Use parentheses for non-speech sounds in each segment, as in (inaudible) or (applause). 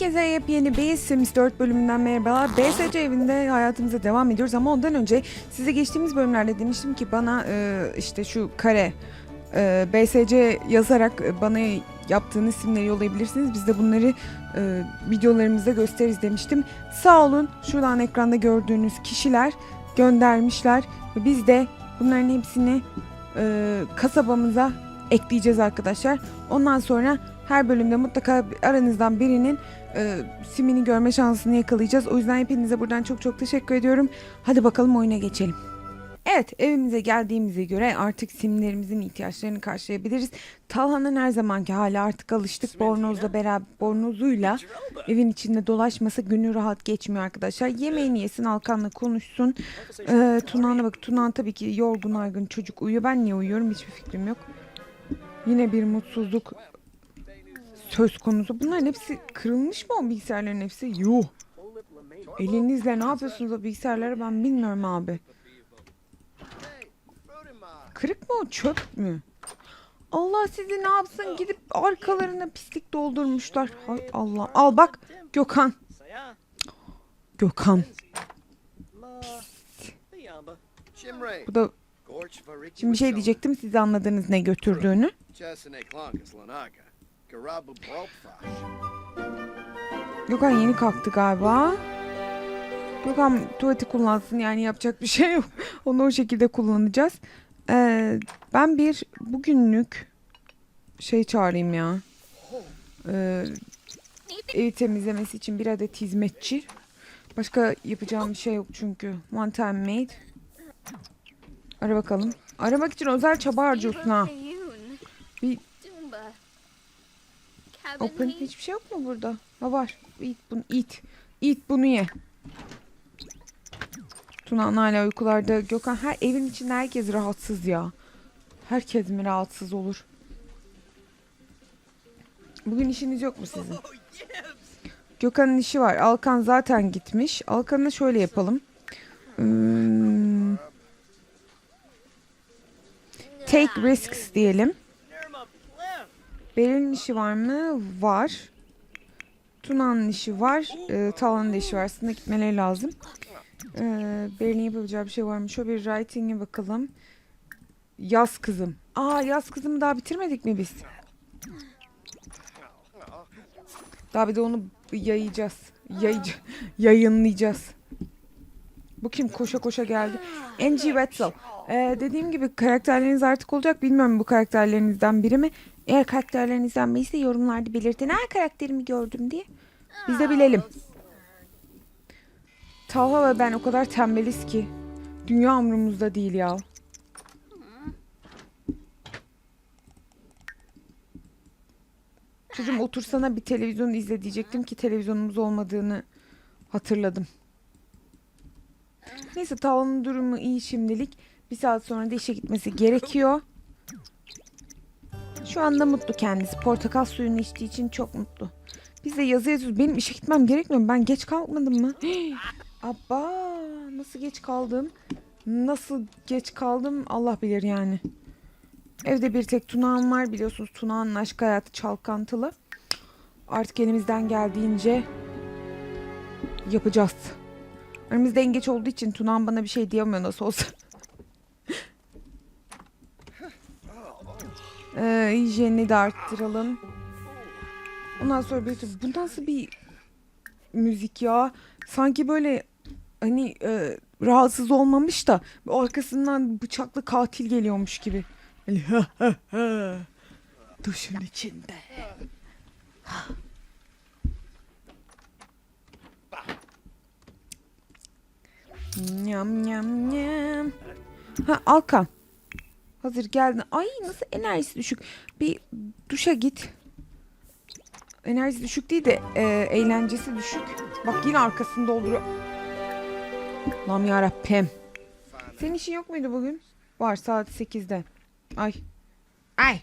Herkese yepyeni bir Sims 4 bölümünden merhabalar. BSC evinde hayatımıza devam ediyoruz ama ondan önce size geçtiğimiz bölümlerde demiştim ki bana e, işte şu kare e, BSC yazarak bana yaptığınız isimleri yollayabilirsiniz. Biz de bunları e, videolarımızda gösteririz demiştim. Sağ olun şuradan ekranda gördüğünüz kişiler göndermişler biz de bunların hepsini e, kasabamıza ekleyeceğiz arkadaşlar. Ondan sonra her bölümde mutlaka aranızdan birinin e, simini görme şansını yakalayacağız. O yüzden hepinize buradan çok çok teşekkür ediyorum. Hadi bakalım oyuna geçelim. Evet evimize geldiğimize göre artık simlerimizin ihtiyaçlarını karşılayabiliriz. Talhan'ın her zamanki hali artık alıştık. Bornozla beraber bornozuyla evin içinde dolaşması günü rahat geçmiyor arkadaşlar. Yemeğini yesin Alkan'la konuşsun. Ee, Tuna'na bak Tuna tabii ki yorgun argın çocuk uyuyor. Ben niye uyuyorum hiçbir fikrim yok. Yine bir mutsuzluk söz konusu. Bunların hepsi kırılmış mı o bilgisayarların hepsi? Yuh. Elinizle ne yapıyorsunuz o bilgisayarlara ben bilmiyorum abi. Kırık mı o çöp mü? Allah sizi ne yapsın gidip arkalarına pislik doldurmuşlar. Hay Allah. Al bak Gökhan. Gökhan. Bu da şimdi bir şey diyecektim siz anladınız ne götürdüğünü. Gökhan yeni kalktı galiba. Gökhan tuvaleti kullansın yani yapacak bir şey yok. (laughs) Onu o şekilde kullanacağız. Ee, ben bir bugünlük şey çağırayım ya. Ee, evi temizlemesi için bir adet hizmetçi. Başka yapacağım bir şey yok çünkü. One time maid. Ara bakalım. Aramak için özel çaba harcıyorsun ha. Bir open hiçbir şey yok mu burada? Ha var. Eat bunu eat. Eat bunu ye. Tuna hala uykularda. Gökhan her evin içinde herkes rahatsız ya. Herkes mi rahatsız olur? Bugün işiniz yok mu sizin? Gökhan'ın işi var. Alkan zaten gitmiş. Alkan'ı şöyle yapalım. Hmm. Take risks diyelim. Beril'in işi var mı? Var. Tuna'nın işi var. E, Talhan'ın da işi var. Aslında gitmeleri lazım. E, Beril'in yapabileceği bir şey var mı? Şöyle bir writing'e bakalım. Yaz kızım. Aa yaz kızımı daha bitirmedik mi biz? Daha bir de onu yayacağız. Yayıcı, yayınlayacağız. Bu kim? Koşa koşa geldi. Angie Wetzel. Ee, dediğim gibi karakterleriniz artık olacak. Bilmiyorum bu karakterlerinizden biri mi? Eğer karakterlerinizden birisi yorumlarda belirtin. Ha karakterimi gördüm diye. Biz de bilelim. Talha ve ben o kadar tembeliz ki. Dünya umurumuzda değil ya. Çocuğum otursana bir televizyon izle diyecektim ki televizyonumuz olmadığını hatırladım. Neyse Talha'nın durumu iyi şimdilik. Bir saat sonra da işe gitmesi gerekiyor. Şu anda mutlu kendisi. Portakal suyunu içtiği için çok mutlu. Biz de yazı yazıyoruz. Benim işe gitmem gerekmiyor mu? Ben geç kalkmadım mı? (gasps) Abba nasıl geç kaldım? Nasıl geç kaldım Allah bilir yani. Evde bir tek Tunağan var biliyorsunuz. Tunağan'ın aşk hayatı çalkantılı. Artık elimizden geldiğince yapacağız. Aramızda en geç olduğu için Tunağan bana bir şey diyemiyor nasıl olsa. Ee, hijyenini de arttıralım. Ondan sonra bir bu nasıl bir müzik ya? Sanki böyle hani e, rahatsız olmamış da arkasından bıçaklı katil geliyormuş gibi. Böyle ha ha ha. Duşun içinde. Nyam nyam nyam. Ha Alkan. Hazır geldin. Ay nasıl enerjisi düşük. Bir duşa git. Enerjisi düşük değil de e, eğlencesi düşük. Bak yine arkasını dolduruyor. Lam yarabbim. Senin işin yok muydu bugün? Var saat 8'de. Ay. Ay.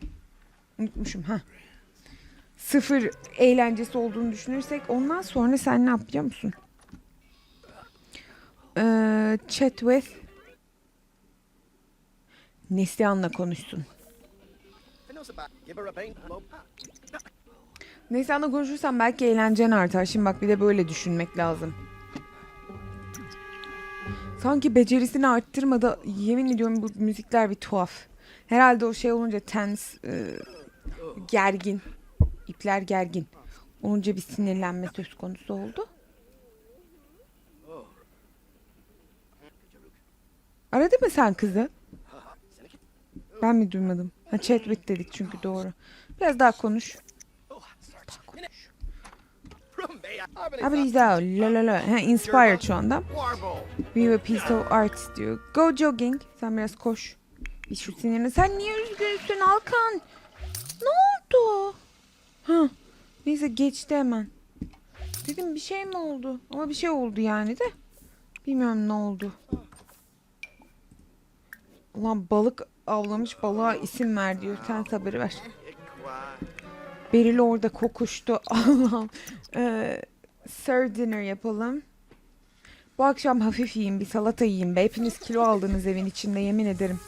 Unutmuşum ha. Sıfır eğlencesi olduğunu düşünürsek ondan sonra sen ne yapıyor musun? Ee, chat with Neslihan'la konuşsun. Neyse ana konuşursam belki eğlencen artar. Şimdi bak bir de böyle düşünmek lazım. Sanki becerisini arttırmadı. Yemin ediyorum bu müzikler bir tuhaf. Herhalde o şey olunca tens, e, gergin. İpler gergin. Olunca bir sinirlenme söz konusu oldu. Aradı mı sen kızı? Ben mi duymadım? Ha chat with dedik çünkü doğru. Biraz daha konuş. Daha konuş. Abi güzel. La la la. Ha, inspired şu anda. We a piece of art diyor. Go jogging. Sen biraz koş. Bir şu sinirini. Sen niye üzgünsün Alkan? Ne oldu? Ha. Neyse geçti hemen. Dedim bir şey mi oldu? Ama bir şey oldu yani de. Bilmiyorum ne oldu. Ulan balık avlamış balığa isim ver diyor. Sen haberi ver. Beril orada kokuştu. (laughs) Allah'ım. Ee, sir dinner yapalım. Bu akşam hafif yiyin bir salata yiyin be. Hepiniz kilo aldınız evin içinde yemin ederim.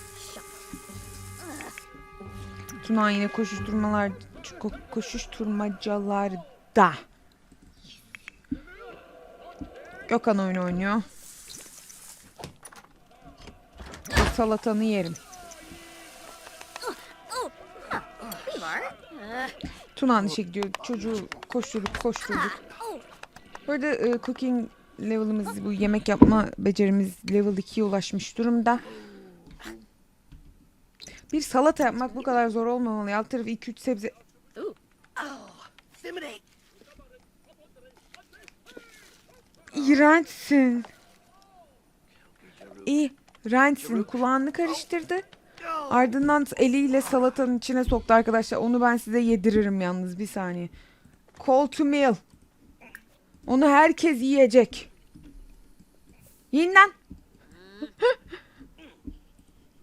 Tuna yine koşuşturmalar ko- koşuşturmacalarda. Gökhan oyun oynuyor. Salatanı yerim. Tuna işe gidiyor. Çocuğu koşturduk koşturduk. Bu arada e, cooking level'ımız bu yemek yapma becerimiz level 2'ye ulaşmış durumda. Bir salata yapmak bu kadar zor olmamalı. Alt tarafı 2-3 sebze. İğrençsin. İğrençsin. Kulağını karıştırdı. Ardından eliyle salatanın içine soktu arkadaşlar. Onu ben size yediririm yalnız bir saniye. Call to meal. Onu herkes yiyecek. Yiyin lan. (laughs)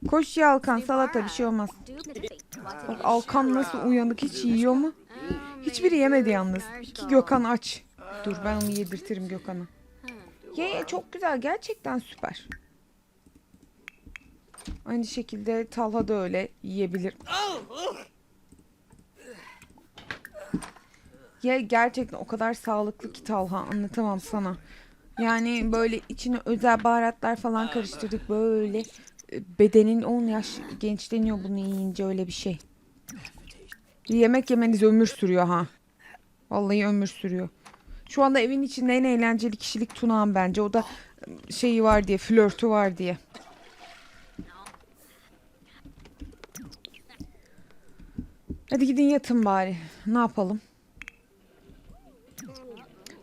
Koş ya Alkan salata bir şey olmaz. Bak Alkan nasıl uyanık hiç yiyor mu? Hiçbiri yemedi yalnız. İki Gökhan aç. Dur ben onu yedirtirim Gökhan'a. Ye ye çok güzel gerçekten süper. Aynı şekilde Talha da öyle yiyebilir. Ya gerçekten o kadar sağlıklı ki Talha anlatamam sana. Yani böyle içine özel baharatlar falan karıştırdık böyle e, bedenin 10 yaş gençleniyor bunu yiyince öyle bir şey. Yemek yemeniz ömür sürüyor ha. Vallahi ömür sürüyor. Şu anda evin içinde en eğlenceli kişilik Tunağan bence. O da e, şeyi var diye, flörtü var diye. Hadi gidin yatın bari. Ne yapalım?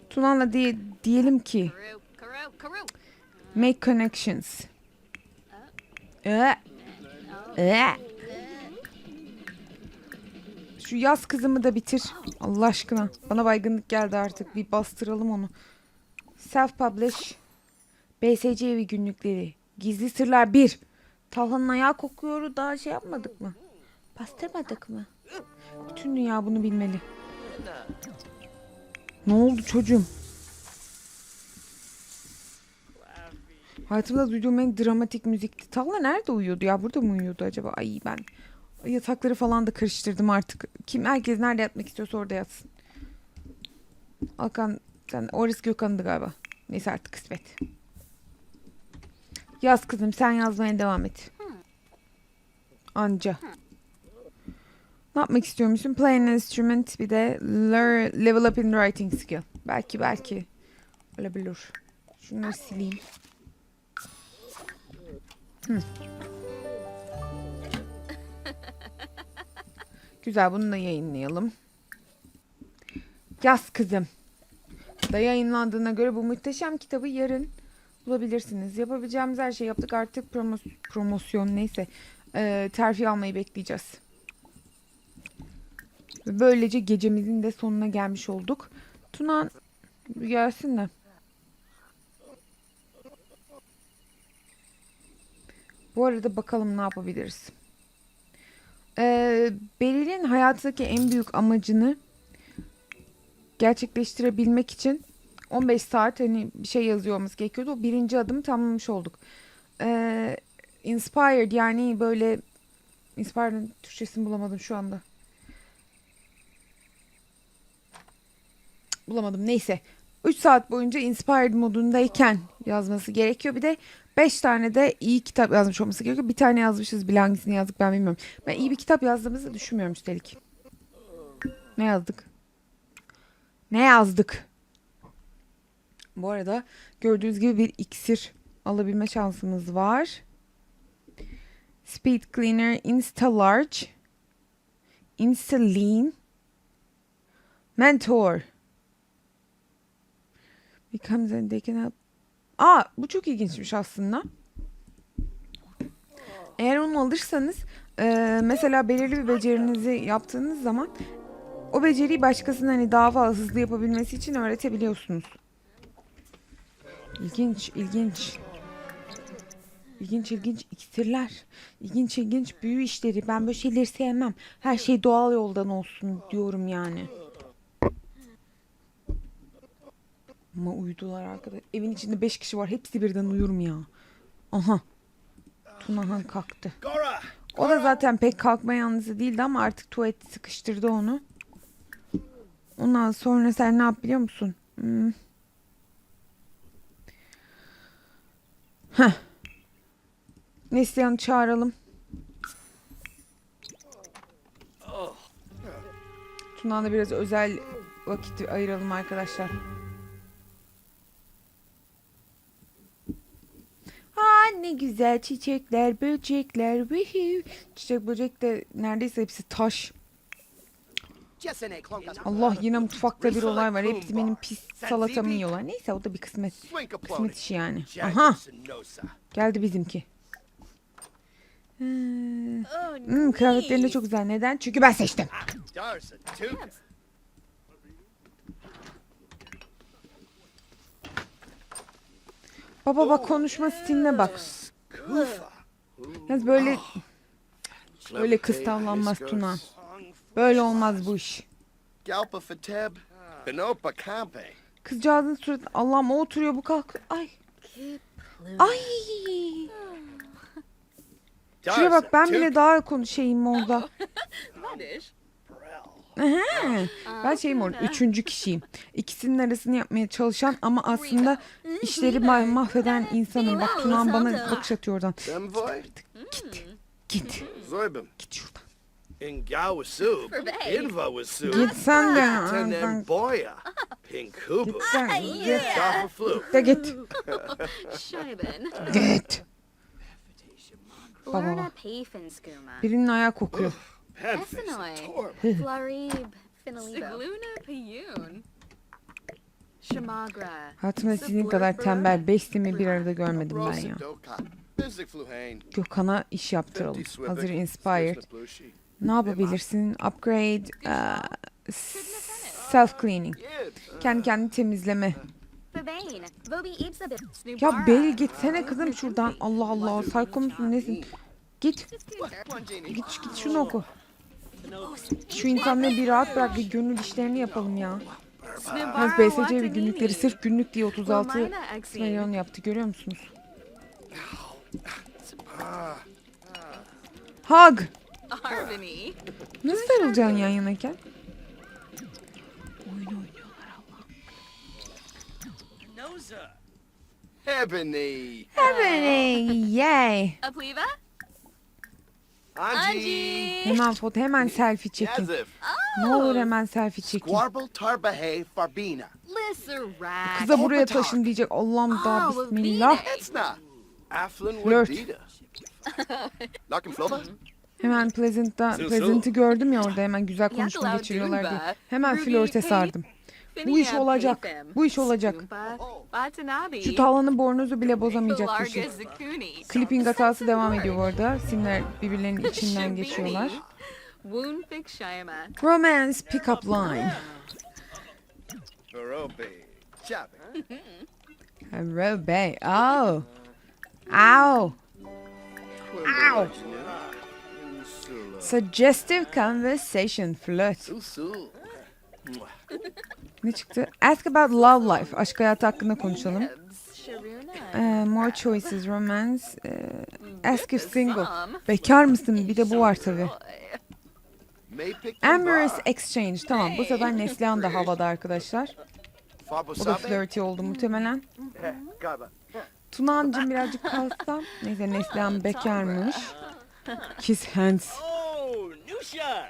Tuna'la diye, diyelim ki make connections. Ee, ee. Şu yaz kızımı da bitir. Allah aşkına. Bana baygınlık geldi artık. Bir bastıralım onu. Self publish. BSC evi günlükleri. Gizli sırlar 1. Talhan'ın ayağı kokuyor. Daha şey yapmadık mı? Bastırmadık mı? Bütün dünya bunu bilmeli. Ne oldu çocuğum? Hayatımda duyduğum en dramatik müzikti. Tavla nerede uyuyordu ya? Burada mı uyuyordu acaba? Ay ben yatakları falan da karıştırdım artık. Kim herkes nerede yatmak istiyorsa orada yatsın. Alkan sen Oris Gökhan'dı galiba. Neyse artık kısmet. Yaz kızım sen yazmaya devam et. Anca. Ne yapmak istiyormuşsun? Play an instrument bir de learn, level up in writing skill. Belki belki olabilir. Şunları sileyim. Hı. Güzel bunu da yayınlayalım. Yaz kızım. Da yayınlandığına göre bu muhteşem kitabı yarın bulabilirsiniz. Yapabileceğimiz her şeyi yaptık. Artık promos promosyon neyse. Ee, terfi almayı bekleyeceğiz. Böylece gecemizin de sonuna gelmiş olduk. Tuna gelsin de. Bu arada bakalım ne yapabiliriz. Ee, Beril'in hayattaki en büyük amacını gerçekleştirebilmek için 15 saat hani bir şey yazıyor olması gerekiyordu. O birinci adımı tamamlamış olduk. Ee, inspired yani böyle inspired'ın Türkçesini bulamadım şu anda. Bulamadım. Neyse. 3 saat boyunca inspired modundayken yazması gerekiyor. Bir de 5 tane de iyi kitap yazmış olması gerekiyor. Bir tane yazmışız bile hangisini yazdık ben bilmiyorum. Ben iyi bir kitap yazdığımızı düşünmüyorum üstelik. Ne yazdık? Ne yazdık? Bu arada gördüğünüz gibi bir iksir alabilme şansımız var. Speed Cleaner Insta Large Insta Lean Mentor And they can help. Aa bu çok ilginçmiş aslında. Eğer onu alırsanız e, mesela belirli bir becerinizi yaptığınız zaman o beceriyi başkasının hani daha fazla hızlı yapabilmesi için öğretebiliyorsunuz. İlginç, ilginç. İlginç ilginç iksirler. İlginç ilginç büyü işleri. Ben böyle şeyleri sevmem. Her şey doğal yoldan olsun diyorum yani. Ama uyudular arkadaş. Evin içinde beş kişi var. Hepsi birden uyur mu ya? Aha. Tunahan kalktı. O da zaten pek kalkma yalnızı değildi ama artık tuvalet sıkıştırdı onu. Ondan sonra sen ne yap biliyor musun? Hmm. Heh. Neslihan'ı çağıralım. Tuna'na biraz özel vakit ayıralım arkadaşlar. Aa ne güzel çiçekler, böcekler. Vihiv. Çiçek böcek de neredeyse hepsi taş. Allah yine mutfakta bir olay var. Hepsi benim pis salatamı yiyorlar. Neyse o da bir kısmet. Kısmet işi yani. Aha geldi bizimki. Hmm, Oh, hmm, kıyafetlerin de çok güzel. Neden? Çünkü ben seçtim. Baba bak konuşma stiline bak. Yalnız böyle böyle kız tavlanmaz Tuna. Böyle olmaz bu iş. Kızcağızın suratı Allah'ım o oturuyor bu kalk. Ay. Ay. Şuraya bak ben bile daha konuşayım orada. Aha, ben şeyim orada üçüncü kişiyim. İkisinin arasını yapmaya çalışan ama aslında işleri ma- mahveden insanım. Bak Tunağan bana bakış atıyor oradan. Semvoy, Git. Zoibim, Git şuradan. Ingawasub, (laughs) Invawasub, Git sen de. (laughs) Tenem Boya, Pinkubu, Git sen. Git Jaffa Flu. de git. (laughs) Scheiben. Git. Baba. Payfinskuma. Birinin ayağı kokuyor. Essenoy. Torb, (laughs) Florib. Finalibo. Sigluna Payun. Shamagra. Hayatımda sizin kadar tembel beslimi bir arada görmedim ben ya. Gökhan'a iş yaptıralım. Hazır inspired. Ne yapabilirsin? Upgrade, uh, self cleaning. Kendi kendini temizleme. Ya Bel gitsene kızım şuradan. Allah Allah. Musun nesin? Git. Git, git şunu oku. Şu insanları bir rahat bırak. Bir gönül işlerini yapalım ya. Yalnız BSC ve günlükleri sırf günlük diye 36 milyon yaptı. Görüyor musunuz? Hug. Harvini. Nasıl sarılacaksın yan yanayken? Ebony, Evet. Yay. Apliva? Angie, Hemen foto, hemen selfie çekin. Ne olur hemen selfie çekin. Squarble Tarbahay Farbina. Kıza buraya taşın diyecek. Allah'ım da Oh, bismillah. Aflin. Lakin Flova, Hemen Pleasant'ta, Pleasant'ı gördüm ya orada hemen güzel konuşma geçiriyorlar diye. Hemen flörte sardım. Bu iş olacak. Bu iş olacak. Şu tavlanın bornozu bile bozamayacak şey. Zakuni. Clipping hatası devam ediyor bu arada. Simler birbirlerinin içinden geçiyorlar. Romance pick-up line. Babe. Oh. Ow. Ow. Suggestive conversation flirt. Ne çıktı? Ask about love life. Aşk hayatı hakkında konuşalım. Ee, more choices, romance. ee, ask if single. Bekar mısın? Bir de bu var tabi. May pick Amorous exchange. Tamam bu sefer Neslihan da havada arkadaşlar. O da flirty oldu muhtemelen. Tunağancığım birazcık kalsa. Neyse Neslihan bekarmış. Kiss hands. Oh, Nusha!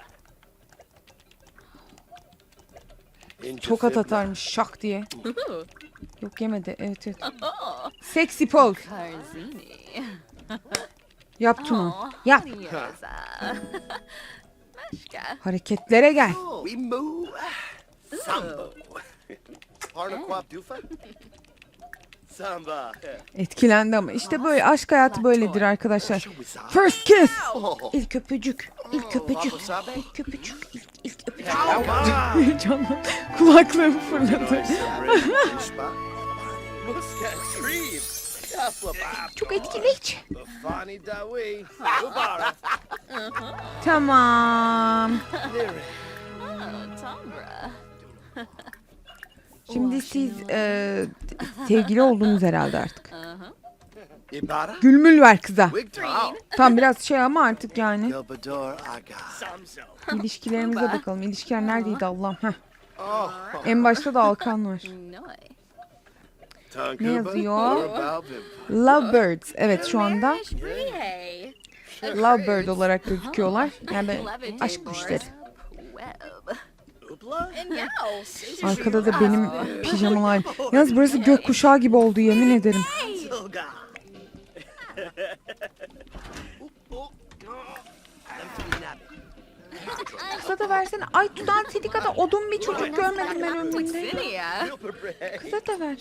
Tokat atarmış şak diye. (laughs) Yok yemedi. Evet evet. Sexy. Karzini. (laughs) Yap Tuna. Yap. (laughs) Hareketlere gel. Sambo. Dufa. Samba. Etkilendi ama işte böyle aşk hayatı böyledir arkadaşlar. First kiss. İlk öpücük. İlk öpücük. İlk öpücük. İlk, ilk öpücük. Come Canım kulaklığım fırladı. (laughs) Çok etkileyici. (laughs) Tamam. (laughs) Şimdi siz e, sevgili oldunuz herhalde artık. Ibara. Gülmül ver kıza. Tam biraz şey ama artık yani. Aga. Samso. İlişkilerimize bakalım. İlişkiler neredeydi Allah'ım? Heh. Oh. En başta da Alkan var. Tankuba. yazıyor? Lovebirds. Evet şu anda. Lovebird olarak gözüküyorlar. Yani aşk kuşları. Arkada da benim pijamalar. Yalnız burası gökkuşağı gibi oldu yemin ederim. Kıza da versene. Ay Tudan Sidika'da odun bir çocuk görmedim ben ömrümde. Kıza da ver.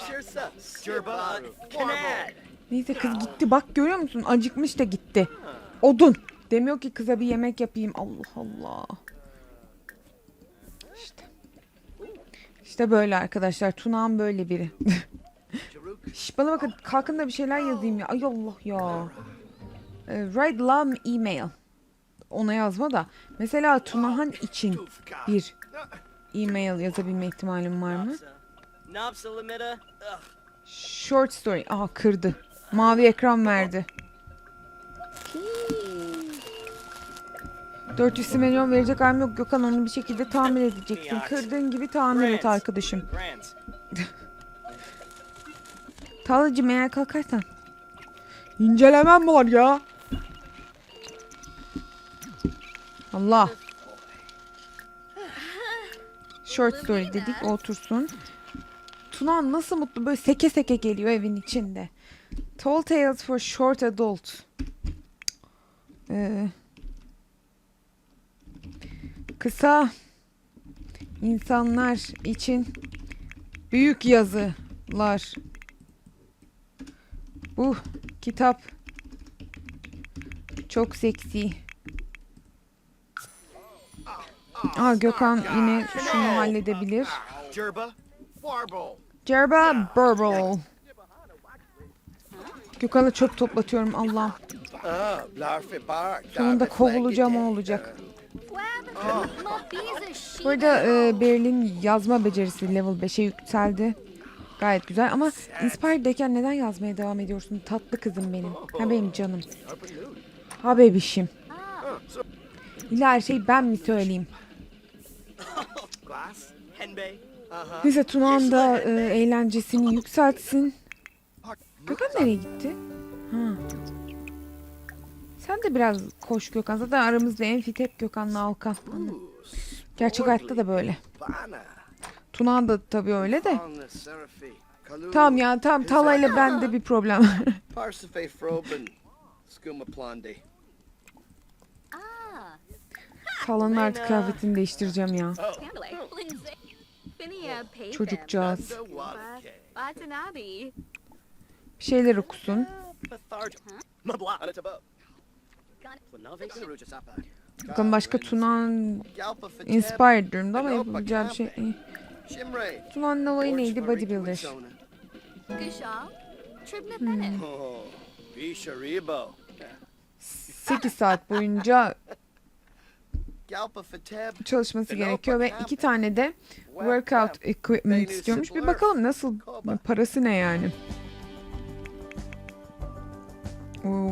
Neyse kız gitti. Bak görüyor musun? Acıkmış da gitti. Odun. Demiyor ki kıza bir yemek yapayım. Allah Allah. İşte böyle arkadaşlar. Tunağan böyle biri. (laughs) Şş, bana bakın kalkın da bir şeyler yazayım ya. Ay Allah ya. Ee, write love email. Ona yazma da. Mesela Tunahan için bir e-mail yazabilme ihtimalim var mı? Short story. Aha kırdı. Mavi ekran verdi. 400 milyon verecek halim yok Gökhan onu bir şekilde tamir edeceksin. Kırdığın gibi tamir et arkadaşım. Grant. (laughs) Talacım eğer kalkarsan. İncelemem var ya. Allah. Short story dedik otursun. Tuna nasıl mutlu böyle seke seke geliyor evin içinde. Tall Tales for Short Adult. Ee, kısa insanlar için büyük yazılar. Bu kitap çok seksi. Aa Gökhan yine şunu halledebilir. Cerba Burble. Gökhan'a çöp toplatıyorum Allah. Ah, Blarfi Bar. Sonunda kovulacağım o olacak. Web. Mabiza she. Bu arada e, Berlin yazma becerisi level 5'e yükseldi. Gayet güzel ama Inspired'deyken neden yazmaya devam ediyorsun? Tatlı kızım benim. Ha benim canım. Ha bebişim. İlla her şeyi ben mi söyleyeyim? Neyse Tunağan da e, eğlencesini yükseltsin. Gökhan nereye gitti? Ha. Sen de biraz koş Gökhan. Zaten aramızda en fit hep Gökhan'la Alkan. Gerçek hayatta da böyle. Tunağan da tabii öyle de. Tamam ya tamam Tala'yla bende bir problem var. (laughs) Ah. Tala'nın artık kıyafetini değiştireceğim ya. Finia Payton. Çocukcağız. Bir şeyler okusun. Bakalım başka Fateb. inspired durumda ama yapabileceği bir şey. Tunağan'ın olayı neydi? Bodybuilder. Hmm. Bennett. Oh. Bisharibo. 8 saat boyunca çalışması gerekiyor ve iki tane de workout equipment istiyormuş. Bir bakalım nasıl parası ne yani?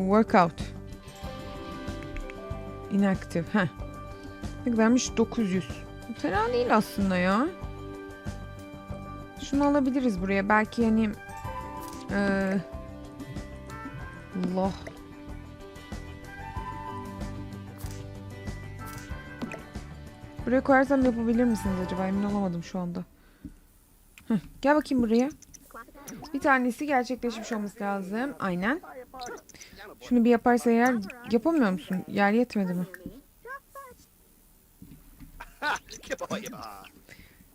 Workout. Inactive. Heh. Ne kadarmış? 900. Fena değil aslında ya. Şunu alabiliriz buraya. Belki hani eee Allah. Buraya koyarsam yapabilir misiniz acaba? Emin olamadım şu anda. Heh, gel bakayım buraya. Bir tanesi gerçekleşmiş olması lazım. Aynen. Şunu bir yaparsa eğer yapamıyor musun? Yer yetmedi mi? (laughs)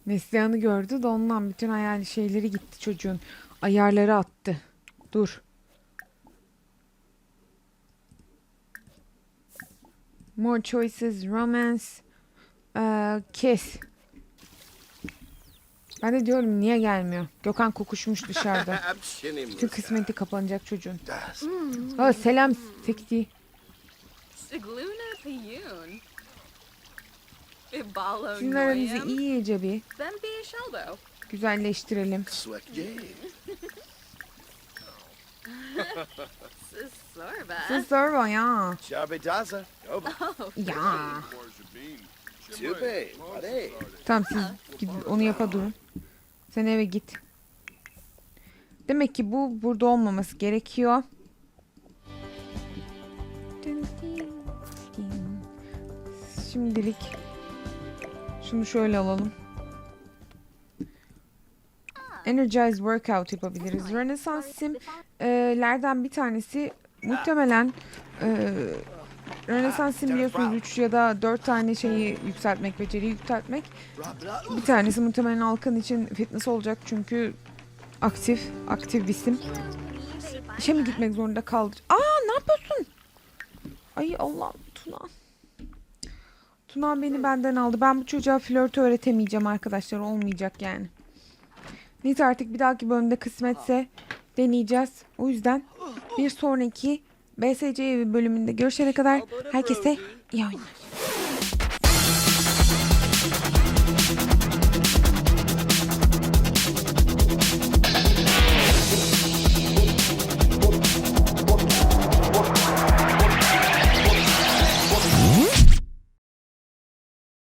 Neslihan'ı gördü de ondan bütün hayal şeyleri gitti çocuğun. Ayarları attı. Dur. More choices, romance, eee, kiss. Ben de diyorum niye gelmiyor? Gökhan kokuşmuş dışarıda. (laughs) Bütün kısmeti kapanacak çocuğun. Aa, selam seksi. Sigluna. Ibalo Sizin aranızı iyice bir güzelleştirelim. Siz sorma ya. Goba. Ya. Tamam siz gidin onu yapa durun. Sen eve git. Demek ki bu burada olmaması gerekiyor. Şimdilik şunu şöyle alalım. Energize workout yapabiliriz. Renaissance simlerden bir tanesi muhtemelen e, Rönesans biliyorsunuz 3 ya da 4 tane şeyi yükseltmek, beceriyi yükseltmek. Bir tanesi muhtemelen Alkan için fitness olacak çünkü aktif, aktif bir sim. İşe mi gitmek zorunda kaldı? Aa ne yapıyorsun? Ay Allah Tuna. Tuna beni benden aldı. Ben bu çocuğa flört öğretemeyeceğim arkadaşlar. Olmayacak yani. Neyse artık bir dahaki bölümde kısmetse deneyeceğiz. O yüzden bir sonraki BSC bölümünde görüşene kadar herkese iyi oyunlar.